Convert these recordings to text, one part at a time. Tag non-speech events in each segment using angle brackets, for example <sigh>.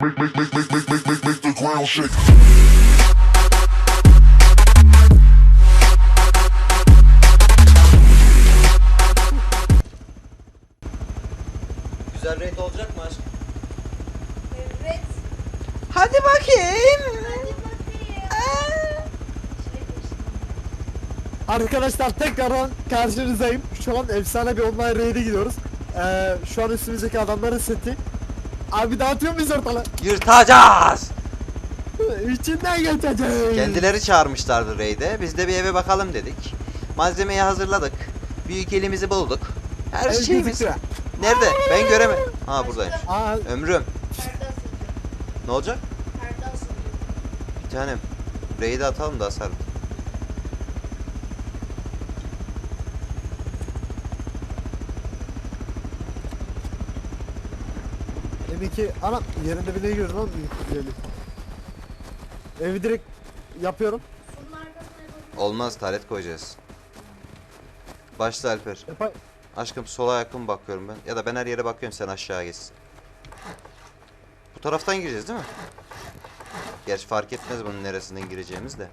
Make, make, make, make, make, make, make, make the ground shake. Güzel rate olacak mı aşkım? Evet. Hadi bakayım. Hadi bakayım. Arkadaşlar tekrardan karşınızdayım. Şu an efsane bir online raid'e gidiyoruz. Ee, şu an üstümüzdeki adamların seti. Abi dağıtıyor muyuz ortalığı? Yırtacağız. İçinden geçeceğiz. Kendileri çağırmışlardı raid'e. Biz de bir eve bakalım dedik. Malzemeyi hazırladık. Büyük elimizi bulduk. Her El şeyimiz. gözüküyor. Nerede? Ben göremedim. Ha buradaymış. Aa, Ömrüm. Perde. Ne olacak? Perde asılacak. Bir tanem. Raid'e atalım da hasar. M2 ana yerinde bir ne gördün lan büyük Evi direkt yapıyorum. Olmaz taret koyacağız. Başla Alper. Yapay. Aşkım sola yakın bakıyorum ben. Ya da ben her yere bakıyorum sen aşağı geçsin. Bu taraftan gireceğiz değil mi? Gerçi fark etmez bunun neresinden gireceğimiz de.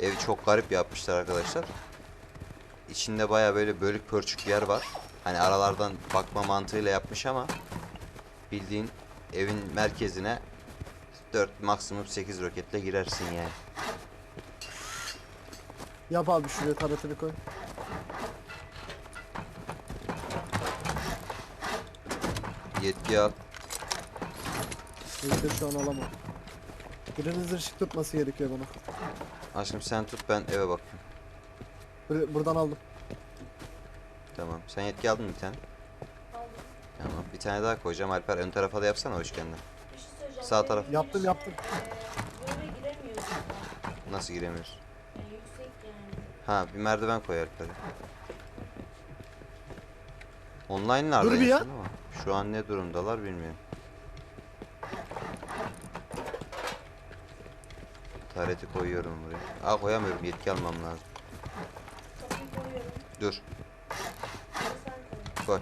Evi çok garip yapmışlar arkadaşlar. İçinde baya böyle bölük pörçük yer var. Hani aralardan bakma mantığıyla yapmış ama bildiğin evin merkezine 4 maksimum 8 roketle girersin yani. Yap abi şuraya taratını koy. Yetki al. Bekle şu an alamam. Birinizin ışık tutması gerekiyor bana. Aşkım sen tut ben eve bakayım. Bur- buradan aldım. Tamam. Sen yetki aldın mı bir tane? Bir tane daha koyacağım. Alper ön tarafa da yapsana o üçgenden. Şey. Sağ taraf. Yaptım, yaptım. eee, Böyle giremiyorsun. Nasıl giremiyoruz? Yani yüksek yani. Ha bir merdiven koy Alper'e. Online nerede Dur bir ya. ama şu an ne durumdalar bilmiyorum. Tareti koyuyorum buraya. Aa koyamıyorum yetki almam lazım. Kapıyı koyuyorum. Dur koy.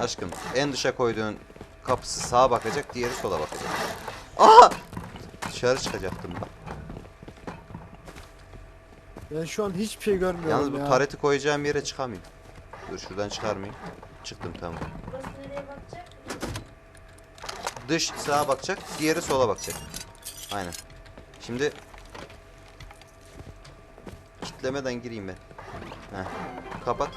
Aşkım en dışa koyduğun kapısı sağa bakacak diğeri sola bakacak. Aa! Dışarı çıkacaktım ben. Ben şu an hiçbir şey görmüyorum Yalnız bu ya. tareti koyacağım yere çıkamayayım. Dur şuradan çıkarmayayım. Çıktım tamam. Burası nereye bakacak? Dış sağa bakacak, diğeri sola bakacak. Aynen. Şimdi kitlemeden gireyim ben. Heh. Kapat.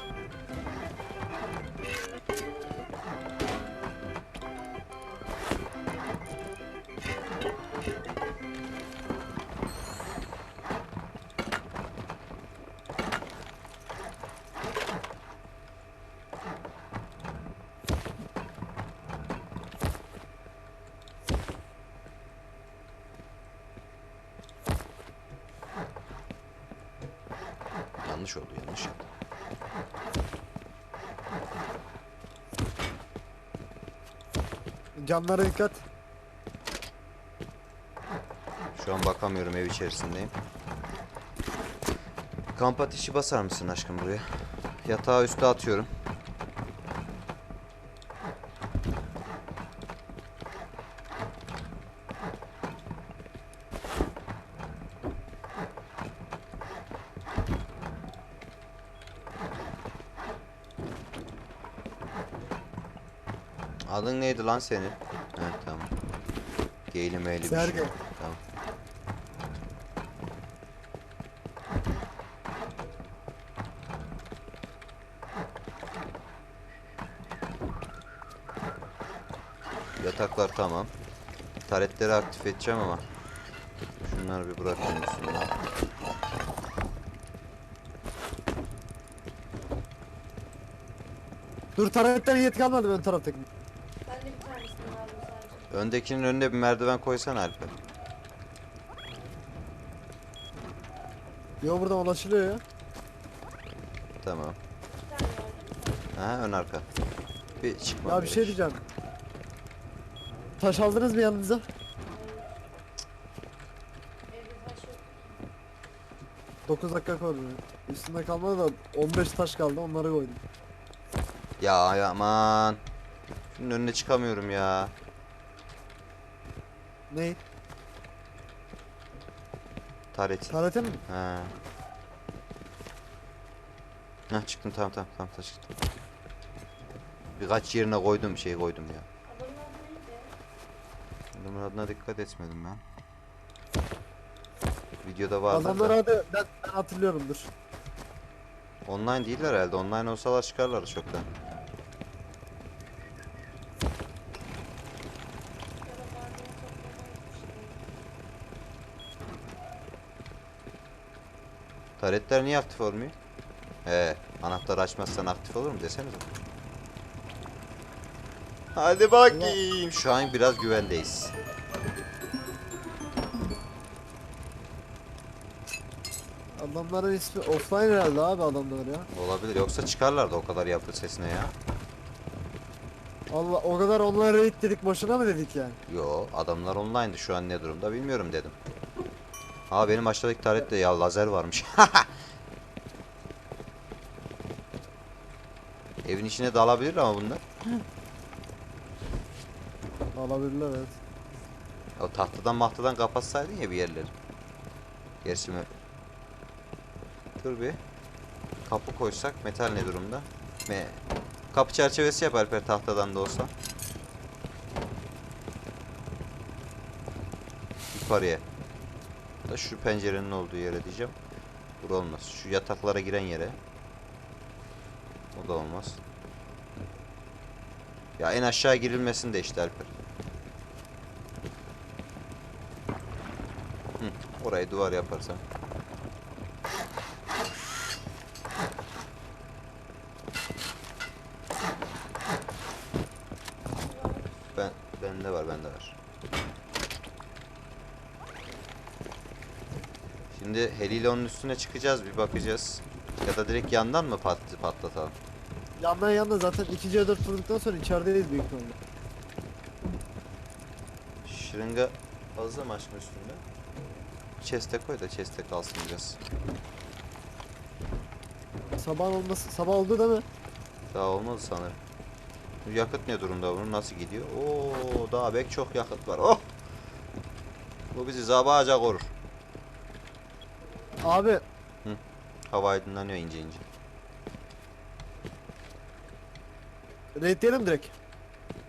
Camlara dikkat. Şu an bakamıyorum ev içerisindeyim. Kamp ateşi basar mısın aşkım buraya? Yatağı üste atıyorum. Neydi lan senin? He tamam. Geyli meyli bir şey. Sergen. Tamam. Yataklar tamam. Taretleri aktif edeceğim ama. Şunları bir bırakayım üstüne. Dur taranetten yetki almadım ön taraftaki. Ben de bir tanesini aldım sadece. Öndekinin önüne bir merdiven koysana Alper. Yo buradan ulaşılıyor ya. Tamam. Aha ön arka. Bir çıkma. Ya bir şey diyeceğim. Taş aldınız mı yanınıza? 9 dakika kaldı. Üstünde kalmadı da 15 taş kaldı onları koydum. Ya aman. Şunun önüne çıkamıyorum ya. Ney? Taret. Karate mi? Ha. Hah çıktım tamam tamam tamam tamam, çıktım. Birkaç yerine koydum şey koydum ya. Adamın adına dikkat etmedim ben. Videoda vardı Adamlar da. adı ben, ben hatırlıyorumdur. Online değiller herhalde. Online olsalar çıkarlar çoktan. Ya da bardağı toplamaya gitmiştim. Taretler niye aktif olmuyor? He, anahtarı açmazsan aktif olur mu desenize. Hadi bakayım. Şu an biraz güvendeyiz. Adamların ismi offline herhalde abi adamlar ya. Olabilir. Yoksa çıkarlardı o kadar yapı sesine ya. Allah o kadar online raid dedik boşuna mı dedik yani? Yo, adamlar online'dı. Şu an ne durumda bilmiyorum dedim. Aa benim aşağıdaki tarette ya lazer varmış. <laughs> Evin içine dalabilir ama bunlar. Alabilirler evet. O tahtadan mahtadan kapatsaydın ya bir yerleri. Gerçi mi? Dur bir. Kapı koysak metal ne durumda? Me Kapı çerçevesi yap Alper tahtadan da olsa. Yukarıya. Da şu pencerenin olduğu yere diyeceğim. Bura olmaz. Şu yataklara giren yere. O da olmaz. Ya en aşağı girilmesin de işte Alper. Hı, orayı duvar yaparsam. Ben bende var, bende var. Heliyle onun üstüne çıkacağız, bir bakacağız. Ya da direkt yandan mı pat patlatalım? Yandan yandan zaten 2 C4 vurduktan sonra içerideyiz büyük ihtimalle. Şırınga fazla mı açma üstünde? Chest'e koy da chest'e kalsın biraz. Sabah olması sabah oldu değil mi? Daha olmadı sanırım. Yakıt ne durumda bunun? Nasıl gidiyor? Oo, daha bek çok yakıt var. Oh! Bu bizi sabahaca korur. Abi Hava aydınlanıyor ince ince. raid diyelim direkt.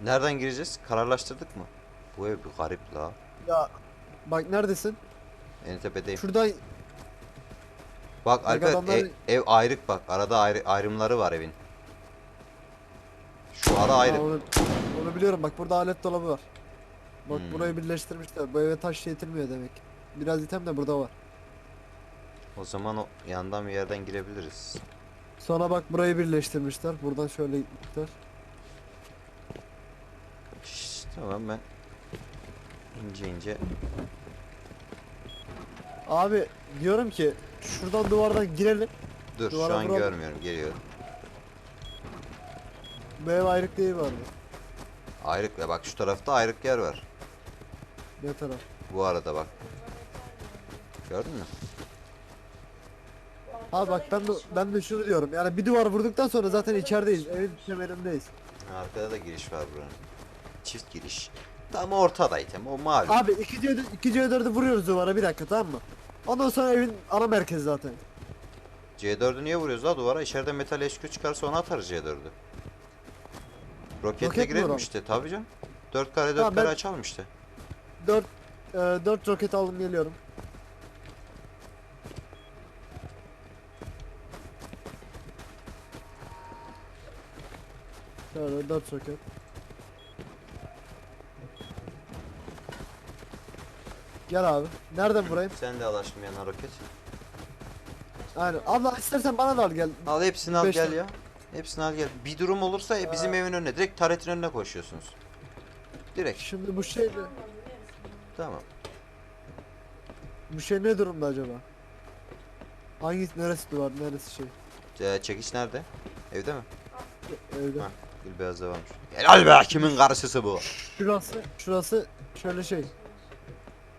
Nereden gireceğiz? Kararlaştırdık mı? Bu ev bir garip la. Ya bak neredesin? En tepedeyim. Şuradan Bak Bak Alper adamlar- ev, ev ayrık bak. Arada ayrı, ayrımları var evin. Şu ara ayrı. Onu, onu biliyorum bak burada alet dolabı var. Bak Hmm. burayı birleştirmişler. Bu eve taş yetirmiyor demek. Biraz item de burada var. O zaman o yandan bir yerden girebiliriz. Sonra bak burayı birleştirmişler. Buradan şöyle gitmişler. Şşş, tamam ben ince ince Abi diyorum ki şuradan duvardan girelim. dur Duvara şu an vuralım. görmüyorum geliyorum. Bu ev ayrık değil vardı. Ayrık ya bak şu tarafta ayrık yer var. Ne taraf? Bu arada bak. Gördün mü? Abi bak ben de, ben de şunu diyorum. Yani bir duvar vurduktan sonra zaten içerideyiz. Evin kemerindeyiz. Arkada da giriş var buranın. Çift giriş. Tam ortada item o mavi. Abi 2 C 2 C4'ü vuruyoruz duvara bir dakika tamam mı? Ondan sonra evin ana merkezi zaten. C4'ü niye vuruyoruz la duvara? İçeride metal eşkü çıkarsa onu atarız C4'ü. Roketle Roket mi işte tabii canım. 4 kare 4 Tamam, kare ben- açalım işte. 4 4 roket aldım geliyorum. Şöyle 4 roket. Gel abi. Nereden vurayım? Sen de al yanına roket. Aynen. Abla istersen bana da al gel. Al hepsini al Beş gel tane. ya. Hepsini al gel. Bir durum olursa e, bizim evin önüne direkt taretin önüne koşuyorsunuz. Direkt. Şimdi bu şey. Tamam. bu şey ne durumda acaba? Hangisi neresi duvar neresi şey? Ee, çekiç nerede? Evde mi? Evde. Ha. Gül beyazda varmış. Helal be kimin karısısı bu? Şurası şurası şöyle şey.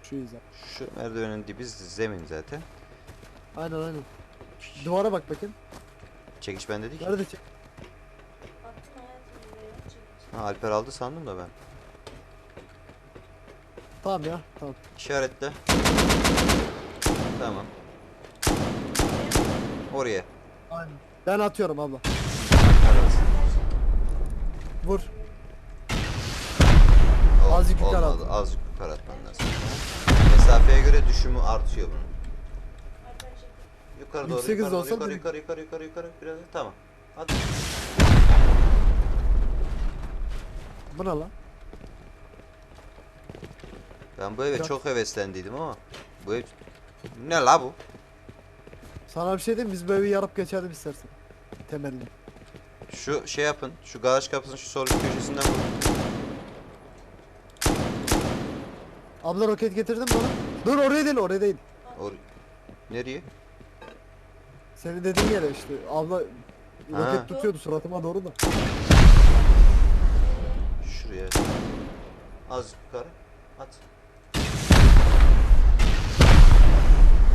Şu yüzden. Şu merdivenin dibi zemin zaten. Aynen aynen. Duvara bak bakın. Çekiç bende değil ki. Nerede çek? Ha, Alper aldı sandım da ben. Tamam ya tamam. İşaretle. Tamam. Oraya. Aynen. Ben atıyorum abla. Vur. Azıcık yukarı at. Azıcık yukarı atman lazım. Mesafeye göre düşümü artıyor bunun. Yukarı doğru, yukarı doğru, olsa yukarı, bir- yukarı, yukarı, yukarı, yukarı, biraz tamam. Hadi. Bu ne lan? Ben bu eve Ya- çok heveslendiydim ama bu ev ne la bu? Sana bir şey diyeyim mi? biz bu evi yarıp geçelim istersen. Temelini. Şu şey yapın, şu garaj kapısının şu sol üst köşesinden vurun. Abla roket getirdin mi bana? Dur oraya değil oraya değil. Or Nereye? Senin dediğin yere işte. Abla Ha. roket tutuyordu suratıma doğru da. Şuraya. Az yukarı. At.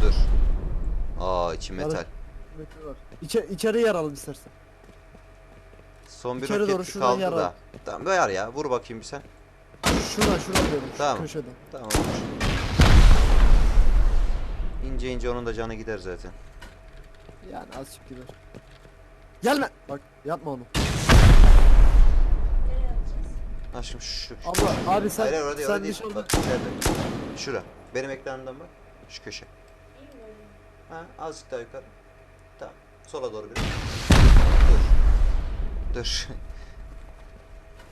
Dur. Aa içi metal. Roket var. İçe, içeri yer alalım istersen. Son bir İçeri doğru roket şuradan kaldı yara. da. Tamam ver ya. Vur bakayım bir sen. Şuradan şuradan diyorum. Şu Tamam. köşeden. Tamam. İnce ince onun da canı gider zaten. Yani azıcık gider. Gelme. Bak yapma onu. Nereye atacağız? Aşkım şu. şu- Abla abi sen Hayır hayır, orada sen orada değil. dışarıda. Bak içeride. Şura. Benim ekranımdan bak. Şu köşe. İyi mi böyle? Ha azıcık daha yukarı. Tamam. Sola doğru biraz. Dur.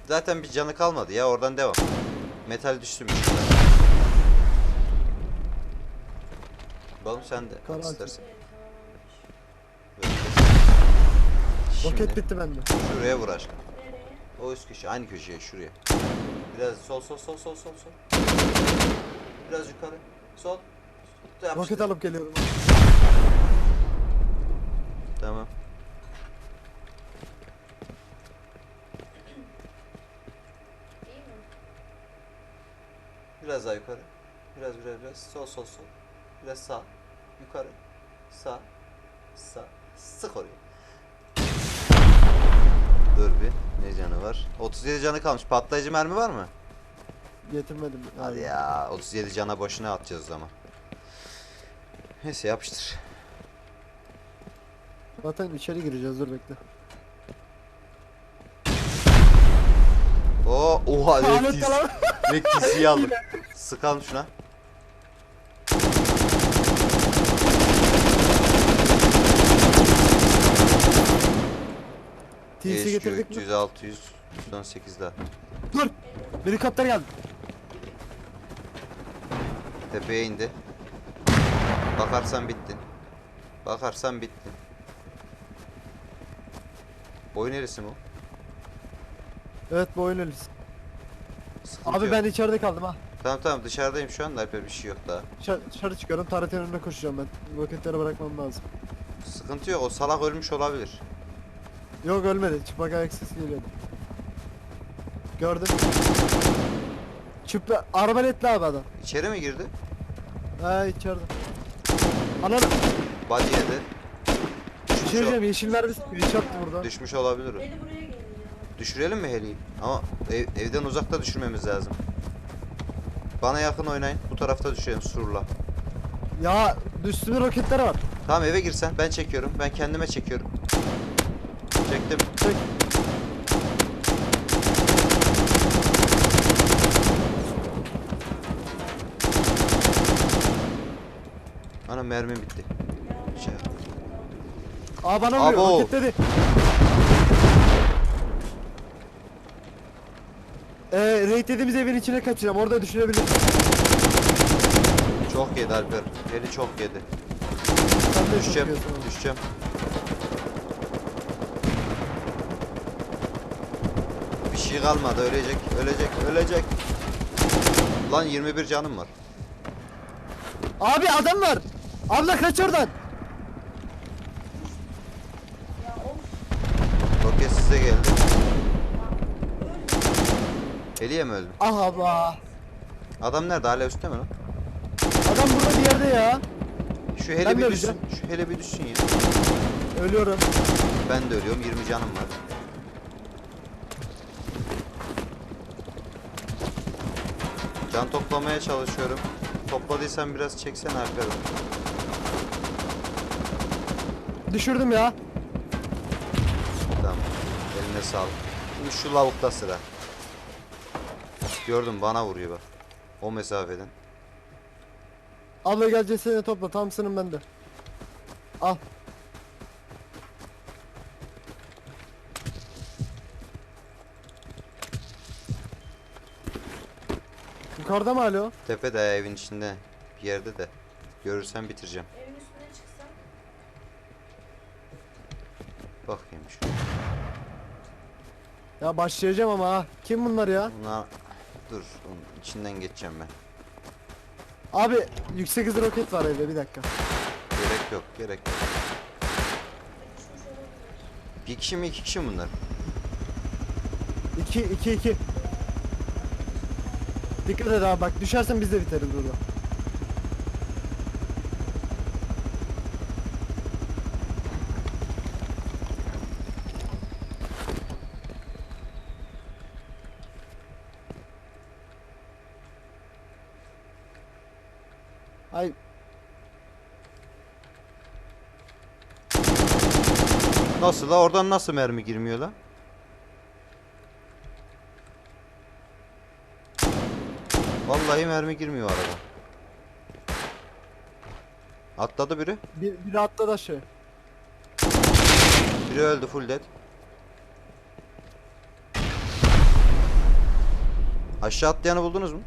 Zaten bir canı kalmadı ya oradan devam. Metal düşsünmüş. Balım sen de istersen. Roket bitti bende. şuraya vur aşkım. O üst köşe, aynı köşeye şuraya. Biraz sol sol sol sol sol sol. Biraz yukarı. Sol. Roket alıp geliyorum. Tamam. İyi mi? Biraz daha yukarı. Biraz biraz biraz. Sol sol sol. Biraz sağ. Yukarı. Sağ. Sağ. Sık oraya. Dur bir. Ne canı var? 37 canı kalmış. Patlayıcı mermi var mı? Getirmedim. Hadi ya. 37 cana boşuna atacağız o zaman. Neyse yapıştır. Zaten içeri gireceğiz dur bekle. Oo, oha. Kalan. Lektis'i aldık. Sıkalım şuna. TC getirdik mi? 300, 600, 118 daha. Dur. Helikopter geldi. Tepeye indi. Bakarsan bittin. Bakarsan bittin. Boy neresi bu? Evet bu oyun. Sıkıntı Abi yok. ben içeride kaldım ha. Tamam tamam dışarıdayım şu anda Alper bir şey yok daha. Dışarı, dışarı çıkıyorum. Taretin önüne koşacağım ben. Roketleri bırakmam lazım. Sıkıntı yok o salak ölmüş olabilir. Yok ölmedi. Çıplak ayak sesi geliyordu. Gördüm. Çıplak arbaletli abi adam. İçeri mi girdi? Ha içeride. Ananı. Body yedi. Düşmüş, ol-. Yeşiller bir bir çattı burada. düşmüş olabilir o. Beni buraya. Düşürelim mi heliyi? Ama ev- evden uzakta düşürmemiz lazım. Bana yakın oynayın. Bu tarafta düşelim surla. Ya üstümde roketler var. Tamam eve girsen ben çekiyorum. Ben kendime çekiyorum. Çektim. Çek. Ana mermim bitti. Şey. Aa bana vuruyor. Roketledi. Raid dediğimiz evin içine kaçacağım. Orada düşünebilirsin. Çok yedi Alper. Heli çok yedi. Sen de Düşeceğim. Düşeceğim. Bir şey kalmadı. Ölecek. Ölecek. Ölecek. Lan 21 canım var. Abi adam var. Abla kaç oradan. Roket size geldi. Heliye mi öldün? Ah abla. Adam nerede? Hala üstte mi lan? Adam burada bir yerde ya. Şu heli Ben de bir öleceğim. düşsün. Şu heli bir düşsün ya. Ölüyorum. Ben de ölüyorum. 20 canım var. Can toplamaya çalışıyorum. Topladıysan biraz çeksene arkadan. Düşürdüm ya. Tamam. Eline sağlık. Şimdi şu lavukta sıra. Gördüm bana vuruyor bak. O mesafeden. Abla gel cesedini topla. Thompson'ım bende. Al. Yukarıda mı hala o? Tepede evin içinde. Bir yerde de. Görürsen bitireceğim. Evin üstüne çıksak. Bakayım şuraya. Ya başlayacağım ama ha. Kim bunlar ya? Buna... Dur. Onun içinden geçeceğim ben. Abi yüksek hızlı roket var evde bir dakika. Gerek yok. Gerek yok. Bir kişi mi iki kişi mi bunlar? 2 2 2. Dikkat et abi bak düşersen biz de biteriz burada. Ay Nasıl la? Oradan nasıl mermi girmiyor la? Vallahi mermi girmiyor araba. Atladı biri. bir, bir atladı aşağı. Biri öldü full dead. Aşağı atlayanı buldunuz mu?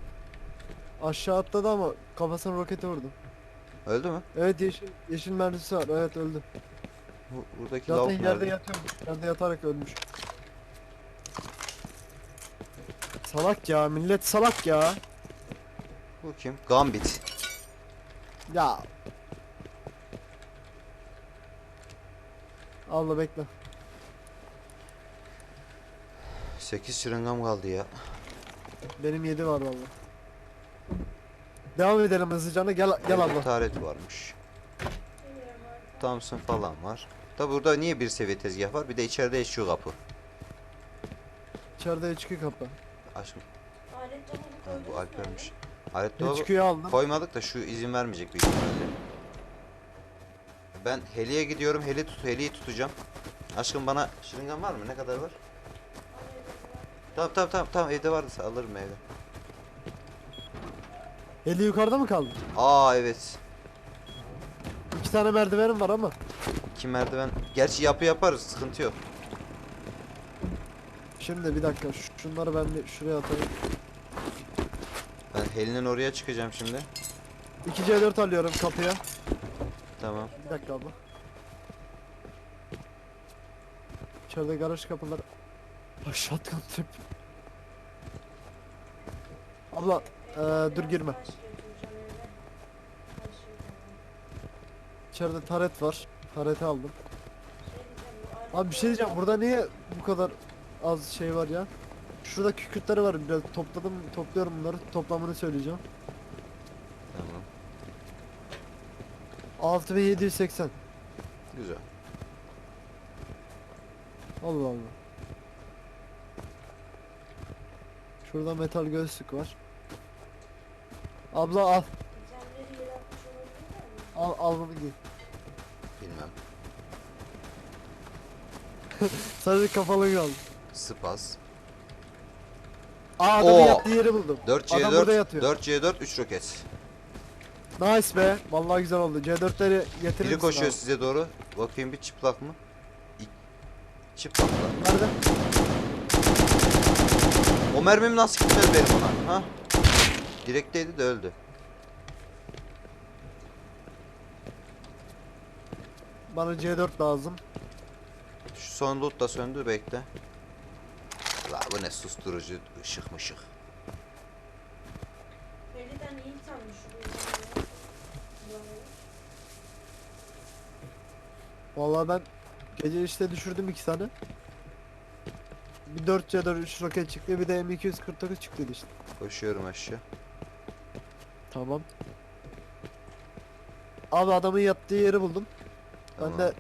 Aşağı atladı ama kafasına roketi vurdu. Öldü mü? Evet yeşil yeşil mermisi var. Evet öldü. Bu, buradaki Zaten lavuk yerde nerede? yatıyormuş. Yerde yatarak ölmüş. Salak ya millet salak ya. Bu kim? Gambit. Ya. Allah bekle. 8 şırıngam kaldı ya. Benim 7 var valla. Devam edelim hızlıca. Gel gel abla. Taret varmış. Thompson falan var. Da burada niye bir seviye tezgah var? Bir de içeride eşiyor kapı. İçeride HQ kapı. Aşkım. Alet dolabı Ha, bu Alper'miş. Alet dolabı HQ'yu aldım. koymadık da şu izin vermeyecek büyük ihtimalle. Ben heliye gidiyorum. Heli tut, heliyi tutacağım. Aşkım bana şırıngan var mı? Ne kadar var? Tamam tamam tamam tamam evde varsa alırım evde. Eli yukarıda mı kaldı? Aa evet. İki tane merdivenim var ama. İki merdiven. Gerçi yapı yaparız sıkıntı yok. Şimdi bir dakika. ş- Şunları ben bir şuraya atayım. Ben helinin oraya çıkacağım şimdi. 2 C4 alıyorum kapıya. Tamam. Bir dakika abla. İçeride garaj kapıları. Ah shotgun trip. Abla eee, dur girme. İçeride taret var. Tareti aldım. Abi bir şey diyeceğim burada niye bu kadar az şey var ya? Şurada kükürtleri var biraz topladım topluyorum bunları toplamını söyleyeceğim. Tamam. 6780. Güzel. Allah Allah. Şurada metal göğüslük var. Abla al. Al, al bunu giy. Bilmem. <laughs> Sadece kafalı kaldı. Spas. Aa adamın Oo. yattığı yeri buldum. Adam burada 4C4, yatıyor. 4C4, 3 roket. Nice be. Vallahi güzel oldu. C4'leri getirir Biri misin koşuyor abi? size doğru. Bakayım bir çıplak mı? İ- Çıplak da. Nerede? O mermim nasıl gitmez benim ona? Ha? Direkteydi de öldü. Bana C4 lazım. Şu son loot da söndü bekle. La bu ne susturucu ışık mışık. Meliden iyi tanmış. Vallahi ben gece işte düşürdüm iki tane. Bir 4 C4 3 roket çıktı bir de M249 çıktıydı işte. Koşuyorum aşağı. Tamam. Abi adamın yattığı yeri buldum. Ben de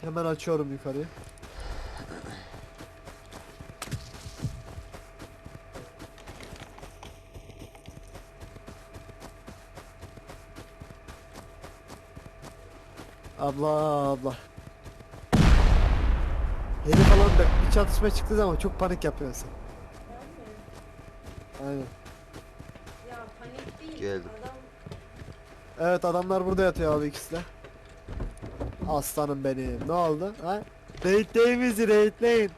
hemen açıyorum yukarıyı. Abla abla. Herif falan bak bir çatışma çıktı zaman çok panik yapıyorsun. Aynen. Ya panik değil. Geldim. Adam... Evet adamlar burada yatıyor abi ikisi de. Aslanım benim. Ne oldu? Ha? Raidleyin bizi raidleyin.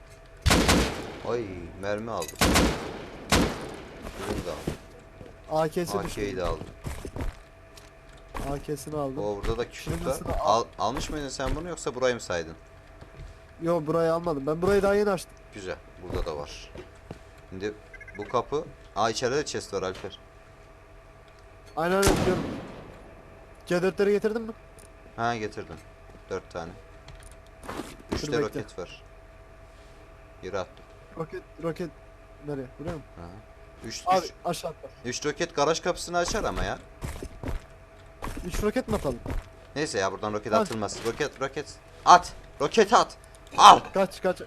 Ay mermi aldım. Bunu da aldım. AK'si. AK'yi de aldım. AK'sini aldım. O burada da küçük var. Kırmızısını Al, almış mıydın sen bunu yoksa burayı mı saydın? Yo burayı almadım. Ben burayı daha yeni açtım. Güzel. Burada da var. Şimdi bu kapı... Aa içeride de chest var Alper. Aynen öyle biliyorum. C4'leri getirdin mi? Ha getirdim. Dört tane. Üçte bekle. roket var. Yere attım. Roket roket nereye? Buraya mı? Ha. Üç, Abi üç, aşağı atla. üç roket garaj kapısını açar ama ya. 3 roket mi atalım? Neyse ya buradan roket Hadi. atılmaz. Roket roket. At. Roket at. Al. Kaç kaç.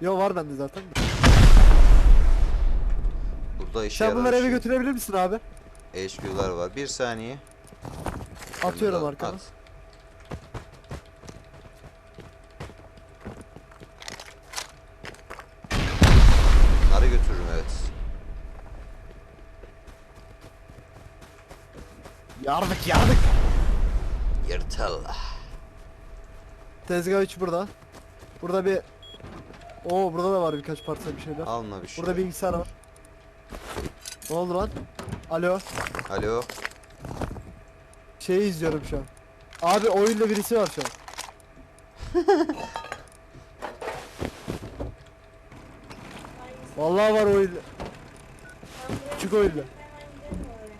Yo var bende zaten. Burada işe Sen yarar bunları eve şey. götürebilir misin abi? HQ'lar var. Bir saniye. Atıyorum Bunları arkana. at. Bunları götürürüm evet. Yardık yardık. Yırtıl. Tezgah 3 burada. Burada bir Oo burada da var birkaç parça bir şeyler. Alma bir şey. Burada bilgisayar var. Ne oldu lan? Alo. Alo. Şeyi izliyorum şu an. Abi oyunda birisi var şu an. <laughs> Vallahi var oyunda. Çık oyunda. Hemen gidelim oraya.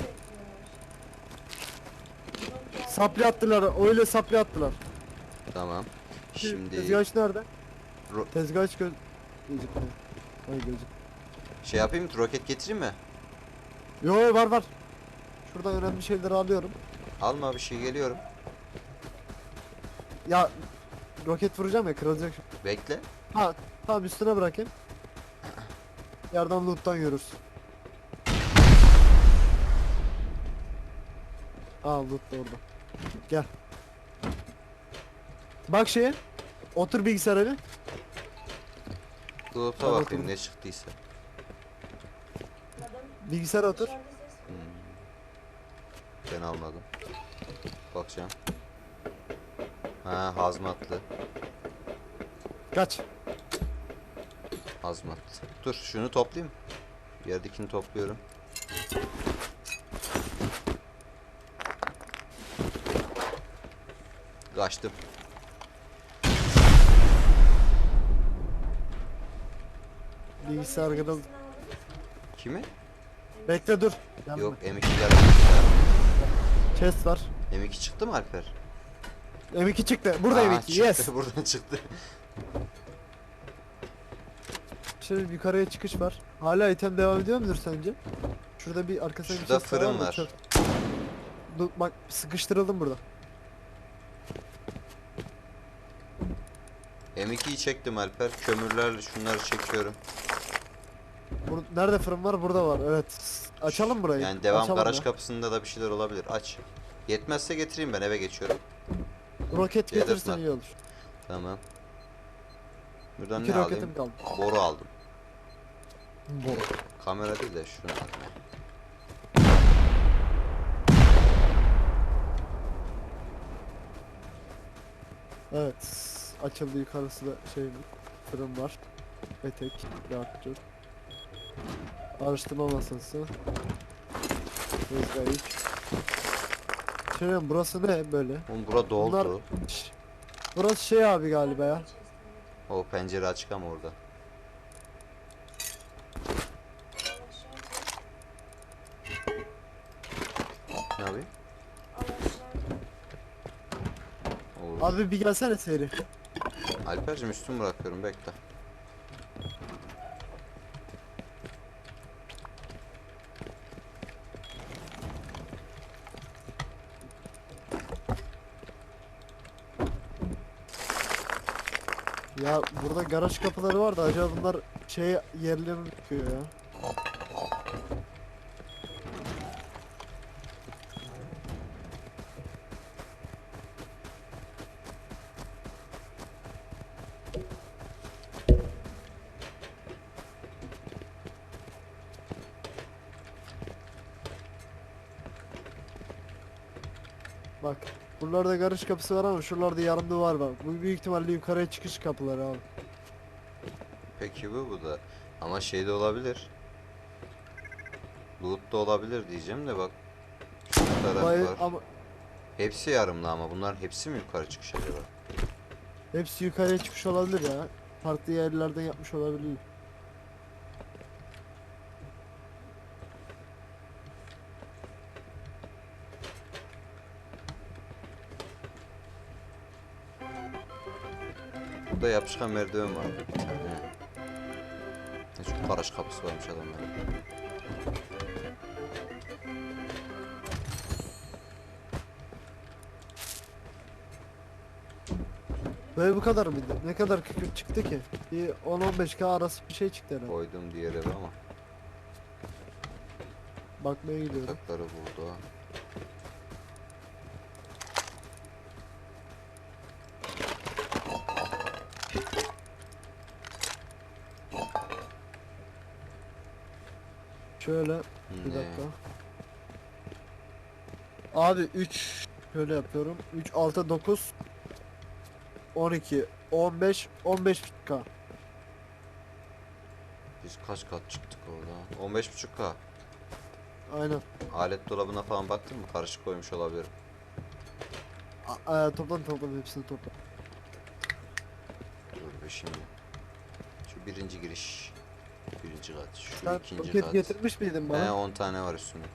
Burada bekliyorlar. Yok ya, Sapli attılar. Oyla sapli attılar. Tamam. Şimdi Tezgah aç nerede? Ro- Tezgah aç göz... Gözükmüyor. Ay gözük. şey yapayım mı? Roket getireyim mi? Yo var var. Şuradan önemli şeyleri alıyorum. Alma bir şey geliyorum. Ya roket vuracağım ya kırılacak. şu- Bekle. Ha tamam üstüne bırakayım. Yerden loot'tan yürürüz. Aa loot da orada. Gel. Bak şeye. Otur bilgisayara bir. Loot'a Tamam, bakayım ne çıktıysa. Bilgisayara otur. Hmm. Ben almadım. Bakacağım. Ha hazmatlı. Kaç. Hazmatlı. Dur şunu toplayayım. Yerdekini topluyorum. Kaçtım. Bilgisayar mı? Kimi? Bekle dur. Gelme. Yok M2 geldi. Chest var. M2 çıktı mı Alper? M2 çıktı. Burada Aa, M2. çıktı. Yes. <laughs> Buradan çıktı. Şöyle yukarıya çıkış var. Hala item devam ediyor mudur sence? Şurada bir arkasına bir Şurada chest daha fırın var. Çok- Dur bak sıkıştırıldım burada. M2'yi çektim Alper. Kömürlerle şunları çekiyorum. Bur nerede fırın var? Burada var. Evet. Açalım burayı. Yani devam Açalım garaj ya. kapısında da bir şeyler olabilir. Aç. Yetmezse getireyim ben eve geçiyorum. Roket C4 getirsen iyi olur. Tamam. Buradan İki ne alayım? roketim kaldı. Boru aldım. Boru. Kamera değil de şunu alayım. Evet. Açıldı yukarısı da şey fırın var. Etek, reaktör. Araştırma masası. Tezgah 3. Şey burası ne böyle? Oğlum bura doldu. Bunlar- Şş, Burası şey abi galiba ya. O pencere açık ama orada. Ne. Olur. Abi bir gelsene seyri. Alper'cim üstümü bırakıyorum bekle. Ya burada garaj kapıları var da acaba bunlar şey yerlerini tutuyor ya. Garaj kapısı var ama şuralarda yarım duvar var. Bu büyük ihtimalle yukarıya çıkış kapıları abi. Peki bu bu da. Ama şey de olabilir. Loot da olabilir diyeceğim de bak. Şu Bay- ama Hepsi yarımlı ama bunların hepsi mi yukarı çıkış acaba? hepsi yukarıya çıkış olabilir ya. Farklı yerlerden yapmış olabilir. Burada yapışkan merdiven var. He. Ne Şu garaj kapısı varmış adamların. Böyle bu kadar mıydı? Ne kadar kükürt çıktı ki? Bir 10-15k arası bir şey çıktı herhalde. Koydum diğer eve ama Bakmaya gidiyorum. yatakları burada. Şöyle bir dakika. Abi 3 şöyle yapıyorum. 3 6 9 12 15 15k. Biz kaç kat çıktık orada? 15.5K. Aynen. Alet dolabına falan baktın mı? Karışık koymuş olabilir. A- a- toplam toplam hepsini toplam. Dur be şimdi. Şu birinci giriş. Birinci kat. Şu Sen ikinci kat. getirmiş miydin He bana? 10 tane var üstünde.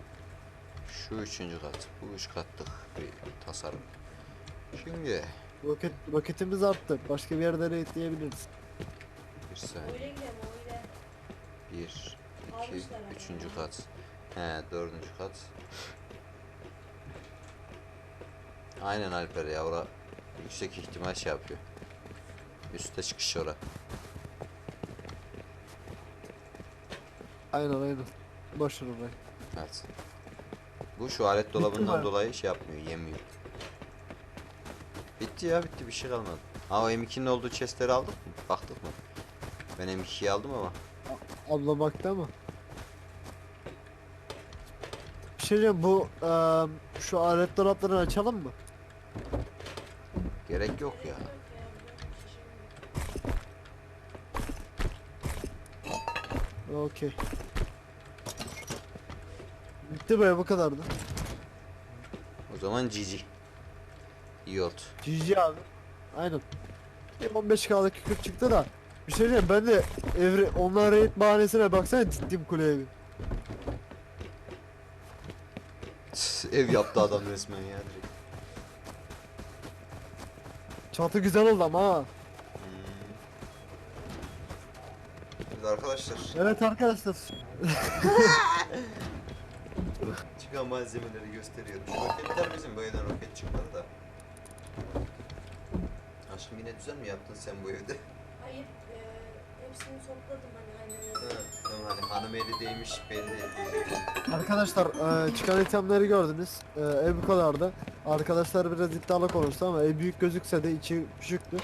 Şu üçüncü kat. Bu üç katlık bir tasarım. Şimdi Roket roketimiz arttı. Başka bir yerlere ekleyebiliriz. bir saniye. Bir, iki, üçüncü kat. He dördüncü kat. Aynen Alper ya ora yüksek ihtimal şey yapıyor. Üste çıkış ora. Aynen aynen. Boş ver orayı. Evet. Bu şu alet dolabından mi? dolayı şey yapmıyor, yemiyor. Bitti ya bitti bir şey kalmadı. Ha o M2'nin olduğu chestleri aldık mı? Baktık mı? Ben M2'yi aldım ama. Abla baktı ama. Bir şey diyeyim bu eee, şu alet dolaplarını açalım mı? Gerek yok ya. Okey. Bitti be bu kadardı. O zaman GG. İyi oldu. GG abi. Aynen. Bir 15k'lık kükürt çıktı da. Bir şey diyeyim ben de evre onlar raid bahanesine baksana diktim kuleye bir. Ev yaptı adam resmen ya direkt. Çatı güzel oldu ama ha. Hmm. Evet arkadaşlar. Evet arkadaşlar. <laughs> <laughs> Çıkan malzemeleri gösteriyorum. Şu roketler bizim bu evden roket çıkmadı da. Aşkım yine düzen mi yaptın sen bu evde? Hayır, e, hepsini topladım hani Ha, aynen. tamam hani hanım eli değmiş belli. Arkadaşlar eee, çıkan itemleri gördünüz. Eee, ev bu kadardı. Arkadaşlar biraz iddialı konuştu ama ev büyük gözükse de içi küçüktü.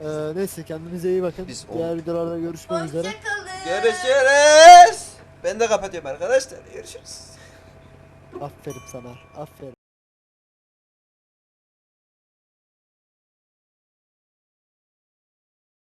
Eee, neyse kendinize iyi bakın. Biz Diğer on- videolarda görüşmek üzere. Hoşçakalın. Görüşürüz. Ben de kapatıyorum arkadaşlar. Görüşürüz. Aferin sana. Aferin.